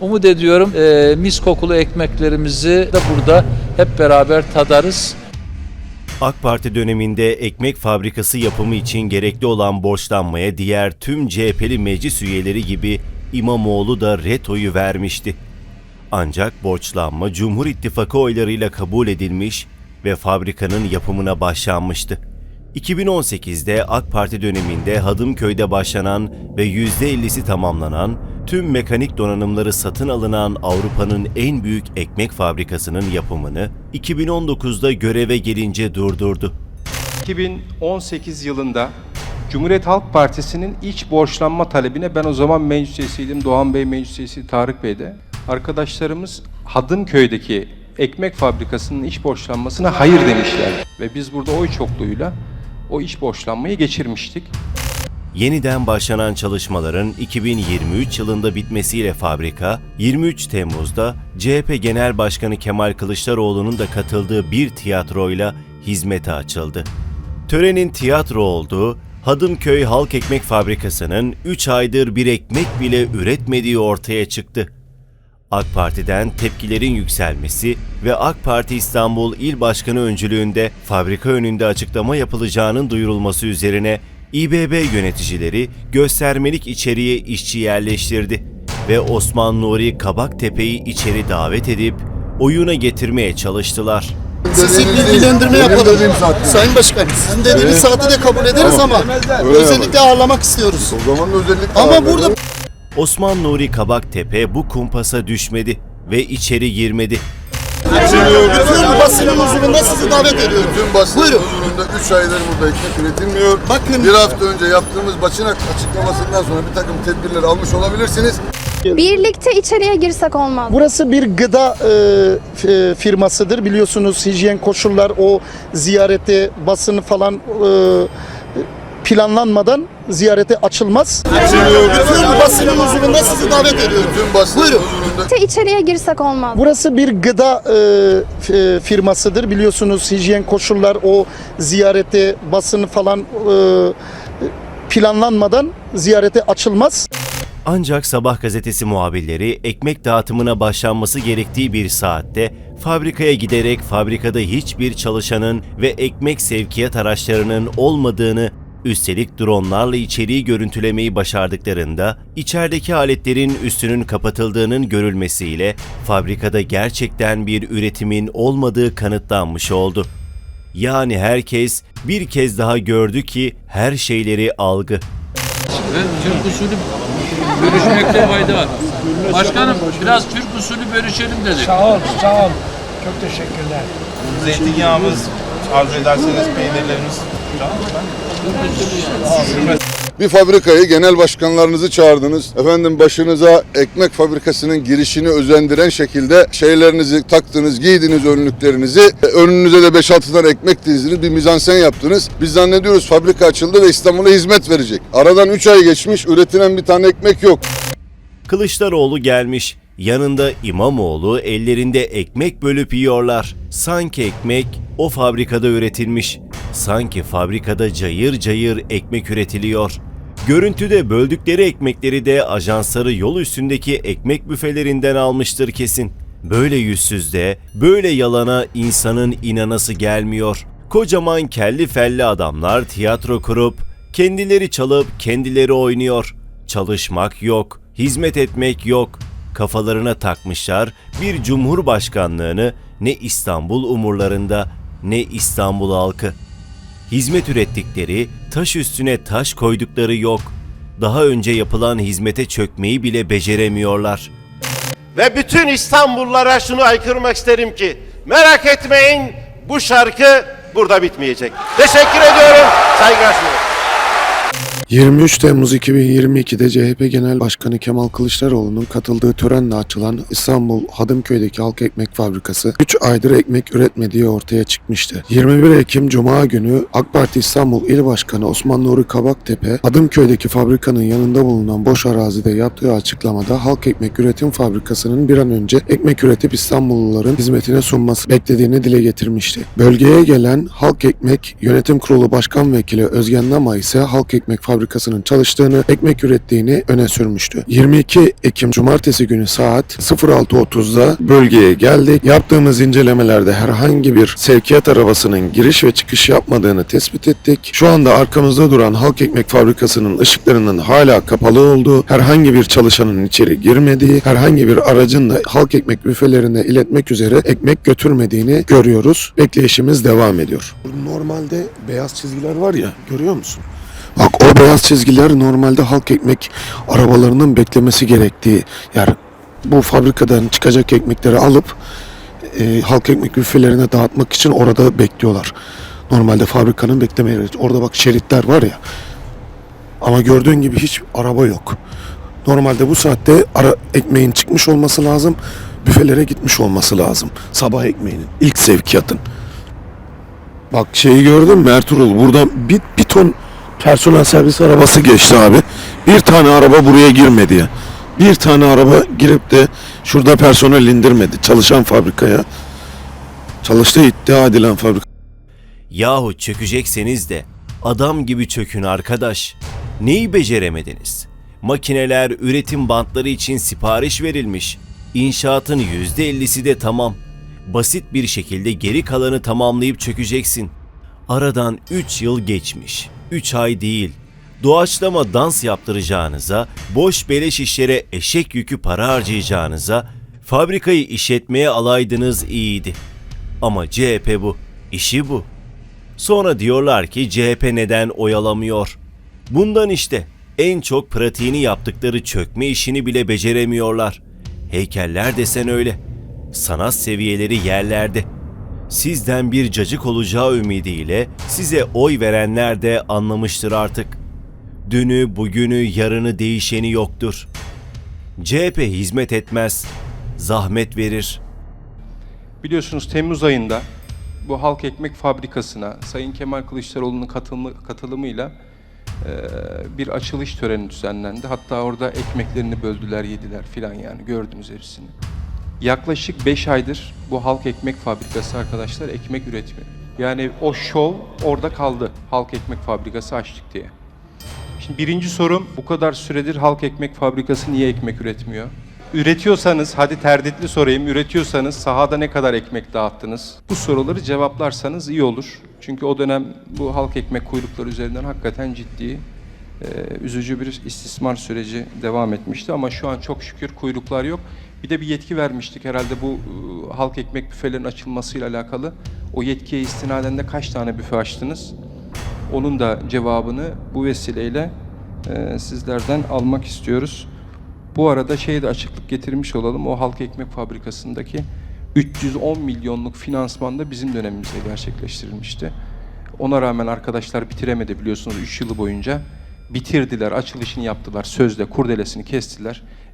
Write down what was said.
Umut ediyorum e, mis kokulu ekmeklerimizi de burada hep beraber tadarız. AK Parti döneminde ekmek fabrikası yapımı için gerekli olan borçlanmaya diğer tüm CHP'li meclis üyeleri gibi İmamoğlu da retoyu vermişti. Ancak borçlanma Cumhur İttifakı oylarıyla kabul edilmiş ve fabrikanın yapımına başlanmıştı. 2018'de AK Parti döneminde Hadımköy'de başlanan ve %50'si tamamlanan, tüm mekanik donanımları satın alınan Avrupa'nın en büyük ekmek fabrikasının yapımını 2019'da göreve gelince durdurdu. 2018 yılında Cumhuriyet Halk Partisi'nin iç borçlanma talebine ben o zaman meclis üyesiydim. Doğan Bey meclis üyesi, Tarık Bey de. Arkadaşlarımız Hadımköy'deki ekmek fabrikasının iç borçlanmasına hayır demişler. Ve biz burada oy çokluğuyla o iç borçlanmayı geçirmiştik. Yeniden başlanan çalışmaların 2023 yılında bitmesiyle fabrika, 23 Temmuz'da CHP Genel Başkanı Kemal Kılıçdaroğlu'nun da katıldığı bir tiyatroyla hizmete açıldı. Törenin tiyatro olduğu, Hadımköy Halk Ekmek Fabrikası'nın 3 aydır bir ekmek bile üretmediği ortaya çıktı. AK Parti'den tepkilerin yükselmesi ve AK Parti İstanbul İl Başkanı öncülüğünde fabrika önünde açıklama yapılacağının duyurulması üzerine İBB yöneticileri göstermelik içeriye işçi yerleştirdi ve Osman Nuri Kabaktepe'yi içeri davet edip oyuna getirmeye çalıştılar. Sizi bilgilendirme yapalım. Sayın Başkanım, sizin dediğiniz Evet. saati de kabul ederiz Tamam. ama Öyle özellikle ağırlamak istiyoruz. O zaman özellikle Ama ağırlayalım. burada Osman Nuri Kabaktepe bu kumpasa düşmedi ve içeri girmedi. Bütün basının huzurunda sizi davet ediyorum. Bütün basın Buyurun. huzurunda 3 aydır burada ekmek üretilmiyor. Bakın. Bir hafta önce yaptığımız basın açıklamasından sonra bir takım tedbirler almış olabilirsiniz. Birlikte içeriye girsek olmaz. Burası bir gıda e, f- firmasıdır. Biliyorsunuz hijyen koşullar o ziyarete basını falan e, planlanmadan ziyarete açılmaz. Bütün basının huzurunda sizi davet ediyorum. Bütün basın Buyurun. huzurunda içeriye girsek olmaz. Burası bir gıda e, f- firmasıdır. Biliyorsunuz hijyen koşullar o ziyarete basını falan e, planlanmadan ziyarete açılmaz. Ancak Sabah gazetesi muhabirleri ekmek dağıtımına başlanması gerektiği bir saatte fabrikaya giderek fabrikada hiçbir çalışanın ve ekmek sevkiyat araçlarının olmadığını üstelik dronlarla içeriği görüntülemeyi başardıklarında içerideki aletlerin üstünün kapatıldığının görülmesiyle fabrikada gerçekten bir üretimin olmadığı kanıtlanmış oldu. Yani herkes bir kez daha gördü ki her şeyleri algı. Ve Türk usulü görüşmekte fayda var. Başkanım biraz Türk usulü görüşelim dedik. Sağ ol, sağ ol. Çok teşekkürler. Zeytinyağımız, arzu ederseniz peynirlerimiz. Bir fabrikayı genel başkanlarınızı çağırdınız. Efendim başınıza ekmek fabrikasının girişini özendiren şekilde şeylerinizi taktınız, giydiniz önlüklerinizi. Önünüze de 5-6 tane ekmek dizdiniz, bir mizansen yaptınız. Biz zannediyoruz fabrika açıldı ve İstanbul'a hizmet verecek. Aradan 3 ay geçmiş, üretilen bir tane ekmek yok. Kılıçdaroğlu gelmiş. Yanında İmamoğlu ellerinde ekmek bölüp yiyorlar. Sanki ekmek o fabrikada üretilmiş. Sanki fabrikada cayır cayır ekmek üretiliyor. Görüntüde böldükleri ekmekleri de ajansları yol üstündeki ekmek büfelerinden almıştır kesin. Böyle yüzsüzde, böyle yalana insanın inanası gelmiyor. Kocaman kelli felli adamlar tiyatro kurup, kendileri çalıp kendileri oynuyor. Çalışmak yok, hizmet etmek yok. Kafalarına takmışlar bir cumhurbaşkanlığını ne İstanbul umurlarında ne İstanbul halkı. Hizmet ürettikleri, taş üstüne taş koydukları yok. Daha önce yapılan hizmete çökmeyi bile beceremiyorlar. Ve bütün İstanbullulara şunu aykırmak isterim ki merak etmeyin bu şarkı burada bitmeyecek. Teşekkür ediyorum. Saygılar sunuyorum. 23 Temmuz 2022'de CHP Genel Başkanı Kemal Kılıçdaroğlu'nun katıldığı törenle açılan İstanbul Hadımköy'deki halk ekmek fabrikası 3 aydır ekmek üretmediği ortaya çıkmıştı. 21 Ekim Cuma günü AK Parti İstanbul İl Başkanı Osman Nuri Kabaktepe, Hadımköy'deki fabrikanın yanında bulunan boş arazide yaptığı açıklamada halk ekmek üretim fabrikasının bir an önce ekmek üretip İstanbulluların hizmetine sunması beklediğini dile getirmişti. Bölgeye gelen Halk Ekmek Yönetim Kurulu Başkan Vekili Özgen Nama ise halk ekmek fabrikası Fabrikası'nın çalıştığını, ekmek ürettiğini öne sürmüştü. 22 Ekim Cumartesi günü saat 06.30'da bölgeye geldik. Yaptığımız incelemelerde herhangi bir sevkiyat arabasının giriş ve çıkış yapmadığını tespit ettik. Şu anda arkamızda duran Halk Ekmek Fabrikası'nın ışıklarının hala kapalı olduğu, herhangi bir çalışanın içeri girmediği, herhangi bir aracın da Halk Ekmek büfelerine iletmek üzere ekmek götürmediğini görüyoruz. Bekleyişimiz devam ediyor. Normalde beyaz çizgiler var ya, görüyor musun? Bak o beyaz çizgiler normalde halk ekmek arabalarının beklemesi gerektiği yer. Bu fabrikadan çıkacak ekmekleri alıp e, halk ekmek büfelerine dağıtmak için orada bekliyorlar. Normalde fabrikanın bekleme yeri. Orada bak şeritler var ya. Ama gördüğün gibi hiç araba yok. Normalde bu saatte ara ekmeğin çıkmış olması lazım. Büfelere gitmiş olması lazım. Sabah ekmeğinin ilk sevkiyatın. Bak şeyi gördün mü Ertuğrul? Burada bir, bir ton personel servis arabası geçti abi. Bir tane araba buraya girmedi ya. Bir tane araba girip de şurada personel indirmedi. Çalışan fabrikaya. Çalıştığı iddia edilen fabrika. Yahu çökecekseniz de adam gibi çökün arkadaş. Neyi beceremediniz? Makineler, üretim bantları için sipariş verilmiş. İnşaatın %50'si de tamam. Basit bir şekilde geri kalanı tamamlayıp çökeceksin. Aradan 3 yıl geçmiş. 3 ay değil. Doğaçlama dans yaptıracağınıza, boş beleş işlere eşek yükü para harcayacağınıza, fabrikayı işletmeye alaydınız iyiydi. Ama CHP bu, işi bu. Sonra diyorlar ki CHP neden oyalamıyor? Bundan işte en çok pratiğini yaptıkları çökme işini bile beceremiyorlar. Heykeller desen öyle. Sanat seviyeleri yerlerde. Sizden bir cacık olacağı ümidiyle size oy verenler de anlamıştır artık. Dünü, bugünü, yarını değişeni yoktur. CHP hizmet etmez, zahmet verir.'' Biliyorsunuz Temmuz ayında bu halk ekmek fabrikasına Sayın Kemal Kılıçdaroğlu'nun katılımı, katılımıyla e, bir açılış töreni düzenlendi. Hatta orada ekmeklerini böldüler, yediler filan yani gördünüz hepsini. Yaklaşık 5 aydır bu halk ekmek fabrikası arkadaşlar ekmek üretmiyor. Yani o şov orada kaldı. Halk ekmek fabrikası açtık diye. Şimdi birinci sorum bu kadar süredir halk ekmek fabrikası niye ekmek üretmiyor? Üretiyorsanız, hadi terditli sorayım, üretiyorsanız sahada ne kadar ekmek dağıttınız? Bu soruları cevaplarsanız iyi olur. Çünkü o dönem bu halk ekmek kuyrukları üzerinden hakikaten ciddi, e, üzücü bir istismar süreci devam etmişti. Ama şu an çok şükür kuyruklar yok. Bir de bir yetki vermiştik herhalde bu e, halk ekmek büfelerin açılmasıyla alakalı. O yetkiye istinaden de kaç tane büfe açtınız? Onun da cevabını bu vesileyle e, sizlerden almak istiyoruz. Bu arada şeyi de açıklık getirmiş olalım. O halk ekmek fabrikasındaki 310 milyonluk finansman da bizim dönemimizde gerçekleştirilmişti. Ona rağmen arkadaşlar bitiremedi biliyorsunuz 3 yılı boyunca. Bitirdiler, açılışını yaptılar, sözde kurdelesini kestiler,